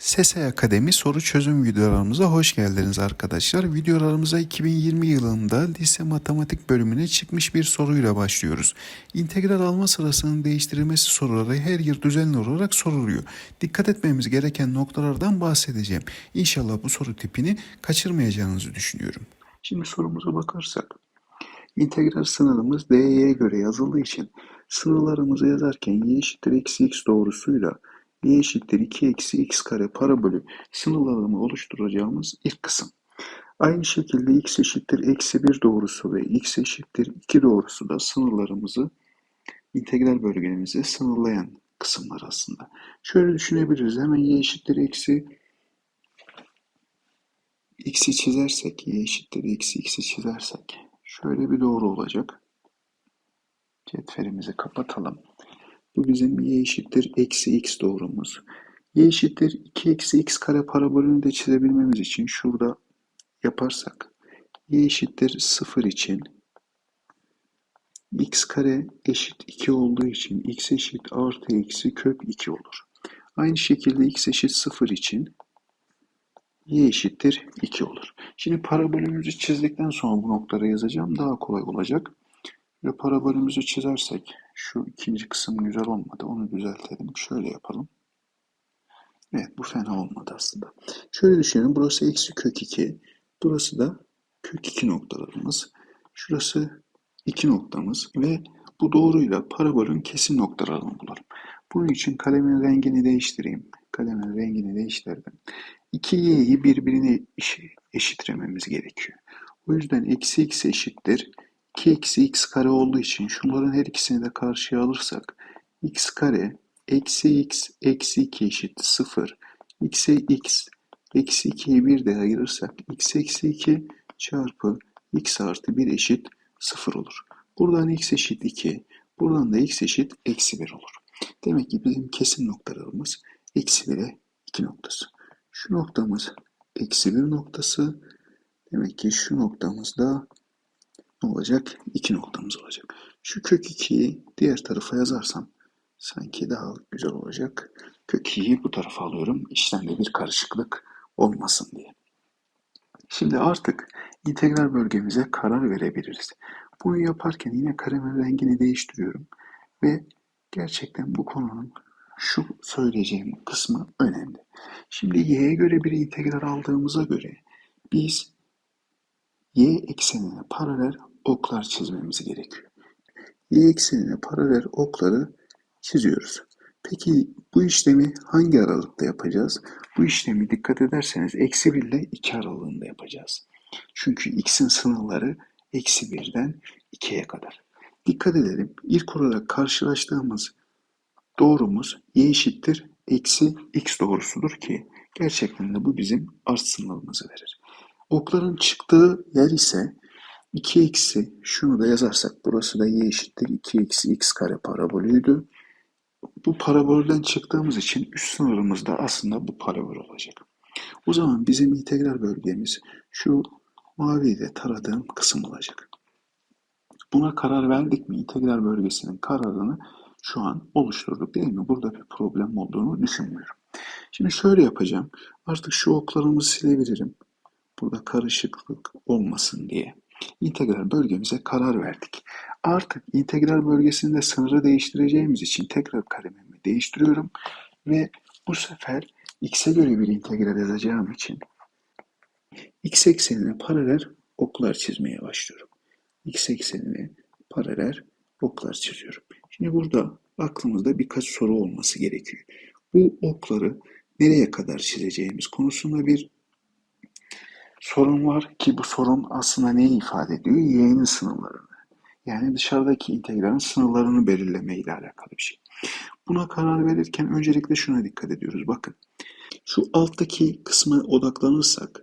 SESE Akademi soru çözüm videolarımıza hoş geldiniz arkadaşlar. Videolarımıza 2020 yılında lise matematik bölümüne çıkmış bir soruyla başlıyoruz. İntegral alma sırasının değiştirilmesi soruları her yıl düzenli olarak soruluyor. Dikkat etmemiz gereken noktalardan bahsedeceğim. İnşallah bu soru tipini kaçırmayacağınızı düşünüyorum. Şimdi sorumuza bakarsak İntegral sınırımız dy'ye göre yazıldığı için sınırlarımızı yazarken y eşittir eksi x doğrusuyla y eşittir 2 eksi x kare parabolü sınırlarını oluşturacağımız ilk kısım. Aynı şekilde x eşittir eksi 1 doğrusu ve x eşittir 2 doğrusu da sınırlarımızı integral bölgemizi sınırlayan kısımlar aslında. Şöyle düşünebiliriz. Hemen y eşittir eksi x'i çizersek, y eşittir eksi x'i çizersek şöyle bir doğru olacak. Cetvelimizi kapatalım. Bu bizim y eşittir eksi x doğrumuz. y eşittir 2 eksi x kare parabolünü de çizebilmemiz için şurada yaparsak y eşittir 0 için x kare eşit 2 olduğu için x eşit artı eksi kök 2 olur. Aynı şekilde x eşit 0 için y eşittir 2 olur. Şimdi parabolümüzü çizdikten sonra bu noktaları yazacağım. Daha kolay olacak. Ve parabolümüzü çizersek şu ikinci kısım güzel olmadı. Onu düzeltelim. Şöyle yapalım. Evet bu fena olmadı aslında. Şöyle düşünelim. Burası eksi kök 2. Burası da kök 2 noktalarımız. Şurası 2 noktamız ve bu doğruyla parabolün kesim noktalarını bulalım. Bunun için kalemin rengini değiştireyim. Kalemin rengini değiştirdim. 2y'yi birbirine eşitlememiz gerekiyor. O yüzden eksi x eşittir 2 eksi x kare olduğu için şunların her ikisini de karşıya alırsak x kare eksi x eksi 2 eşittir 0. x'e x eksi 2'yi bir de ayırırsak x eksi 2 çarpı x artı 1 eşit 0 olur. Buradan x eşit 2. Buradan da x eşit eksi 1 olur. Demek ki bizim kesim noktalarımız eksi 1'e 2 noktası. Şu noktamız eksi 1 noktası. Demek ki şu noktamız da ne olacak? 2 noktamız olacak. Şu kök 2'yi diğer tarafa yazarsam sanki daha güzel olacak. Kök 2'yi bu tarafa alıyorum. İşlemde bir karışıklık olmasın diye. Şimdi artık integral bölgemize karar verebiliriz. Bunu yaparken yine karemin rengini değiştiriyorum. Ve gerçekten bu konunun şu söyleyeceğim kısmı önemli. Şimdi y'ye göre bir integral aldığımıza göre biz y eksenine paralel oklar çizmemiz gerekiyor. Y eksenine paralel okları çiziyoruz. Peki bu işlemi hangi aralıkta yapacağız? Bu işlemi dikkat ederseniz eksi 1 ile 2 aralığında yapacağız. Çünkü x'in sınırları eksi 1'den 2'ye kadar. Dikkat edelim. İlk olarak karşılaştığımız doğrumuz y eşittir eksi x doğrusudur ki gerçekten de bu bizim art sınırımızı verir. Okların çıktığı yer ise 2 eksi şunu da yazarsak burası da y eşittir 2 eksi x kare parabolüydü. Bu parabolden çıktığımız için üst sınırımız da aslında bu parabol olacak. O zaman bizim integral bölgemiz şu maviyle taradığım kısım olacak. Buna karar verdik mi? İntegral bölgesinin kararını şu an oluşturduk değil mi? Burada bir problem olduğunu düşünmüyorum. Şimdi şöyle yapacağım. Artık şu oklarımızı silebilirim. Burada karışıklık olmasın diye. İntegral bölgemize karar verdik. Artık integral bölgesinde sınırı değiştireceğimiz için tekrar kalemimi değiştiriyorum. Ve bu sefer x'e göre bir integral yazacağım için x eksenine paralel oklar çizmeye başlıyorum. x eksenine paralel oklar çiziyorum. Şimdi burada aklımızda birkaç soru olması gerekiyor. Bu okları nereye kadar çizeceğimiz konusunda bir sorun var ki bu sorun aslında neyi ifade ediyor? Y'nin sınırlarını. Yani dışarıdaki integralin sınırlarını belirleme ile alakalı bir şey. Buna karar verirken öncelikle şuna dikkat ediyoruz. Bakın şu alttaki kısmı odaklanırsak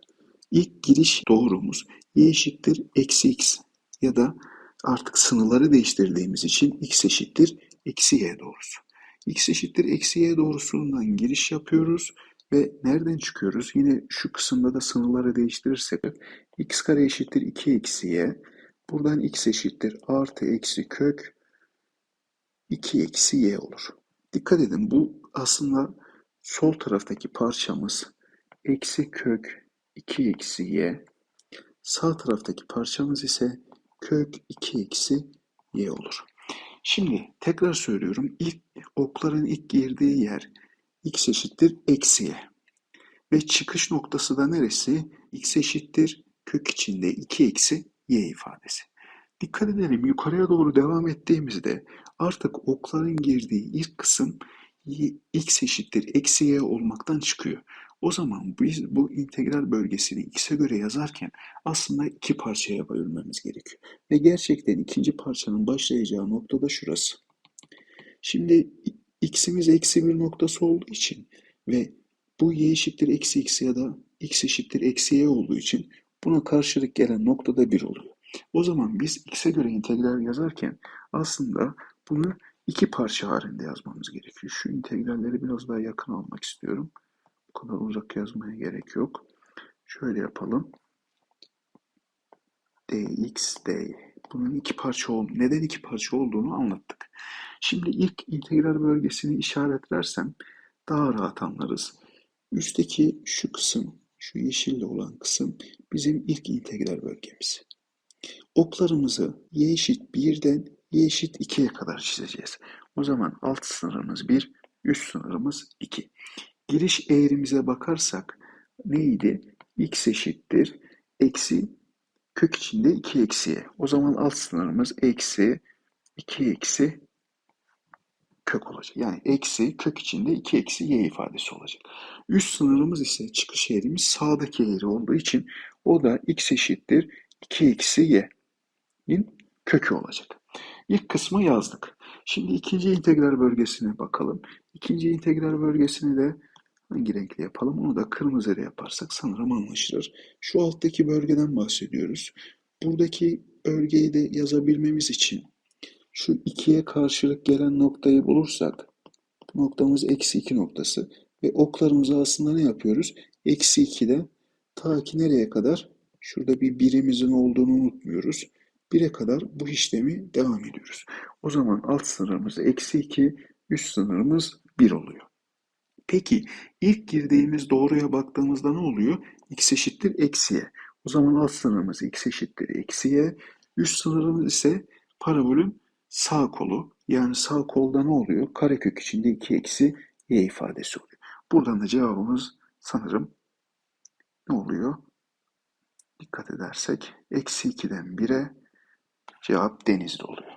ilk giriş doğrumuz y eşittir eksi x ya da artık sınırları değiştirdiğimiz için x eşittir eksi y doğrusu. x eşittir eksi y doğrusundan giriş yapıyoruz ve nereden çıkıyoruz? Yine şu kısımda da sınırları değiştirirsek x kare eşittir 2 eksi y. Buradan x eşittir artı eksi kök 2 eksi y olur. Dikkat edin bu aslında sol taraftaki parçamız eksi kök 2 eksi y. Sağ taraftaki parçamız ise kök 2 eksi y olur. Şimdi tekrar söylüyorum. İlk okların ilk girdiği yer x eşittir eksi y. Ve çıkış noktası da neresi? x eşittir kök içinde 2 eksi y ifadesi. Dikkat edelim yukarıya doğru devam ettiğimizde artık okların girdiği ilk kısım x eşittir eksi y olmaktan çıkıyor. O zaman biz bu integral bölgesini x'e göre yazarken aslında iki parçaya bölmemiz gerekiyor. Ve gerçekten ikinci parçanın başlayacağı nokta da şurası. Şimdi x'imiz eksi bir noktası olduğu için ve bu y eşittir eksi x ya da x eşittir eksi y olduğu için buna karşılık gelen nokta da 1 oluyor. O zaman biz x'e göre integral yazarken aslında bunu iki parça halinde yazmamız gerekiyor. Şu integralleri biraz daha yakın almak istiyorum. Bu kadar uzak yazmaya gerek yok. Şöyle yapalım. dx, dy. Bunun iki parça ol neden iki parça olduğunu anlattık. Şimdi ilk integral bölgesini işaretlersem daha rahat anlarız. Üstteki şu kısım, şu yeşille olan kısım bizim ilk integral bölgemiz. Oklarımızı y eşit 1'den y eşit 2'ye kadar çizeceğiz. O zaman alt sınırımız 1, üst sınırımız 2. Giriş eğrimize bakarsak neydi? x eşittir eksi kök içinde 2 eksiye. O zaman alt sınırımız eksi 2 eksi kök olacak. Yani eksi kök içinde 2 eksi y ifadesi olacak. Üst sınırımız ise çıkış eğrimiz sağdaki eğri olduğu için o da x eşittir 2 eksi y'nin kökü olacak. İlk kısmı yazdık. Şimdi ikinci integral bölgesine bakalım. İkinci integral bölgesini de hangi renkle yapalım? Onu da kırmızı ile yaparsak sanırım anlaşılır. Şu alttaki bölgeden bahsediyoruz. Buradaki bölgeyi de yazabilmemiz için şu ikiye karşılık gelen noktayı bulursak noktamız eksi 2 noktası ve oklarımızı aslında ne yapıyoruz? Eksi 2'den ta ki nereye kadar? Şurada bir birimizin olduğunu unutmuyoruz. 1'e kadar bu işlemi devam ediyoruz. O zaman alt sınırımız eksi 2, üst sınırımız 1 oluyor. Peki ilk girdiğimiz doğruya baktığımızda ne oluyor? x eşittir eksiye. O zaman alt sınırımız x eşittir eksiye. Üst sınırımız ise parabolün sağ kolu. Yani sağ kolda ne oluyor? Karekök içinde 2 eksi y ifadesi oluyor. Buradan da cevabımız sanırım ne oluyor? Dikkat edersek eksi 2'den 1'e cevap denizde oluyor.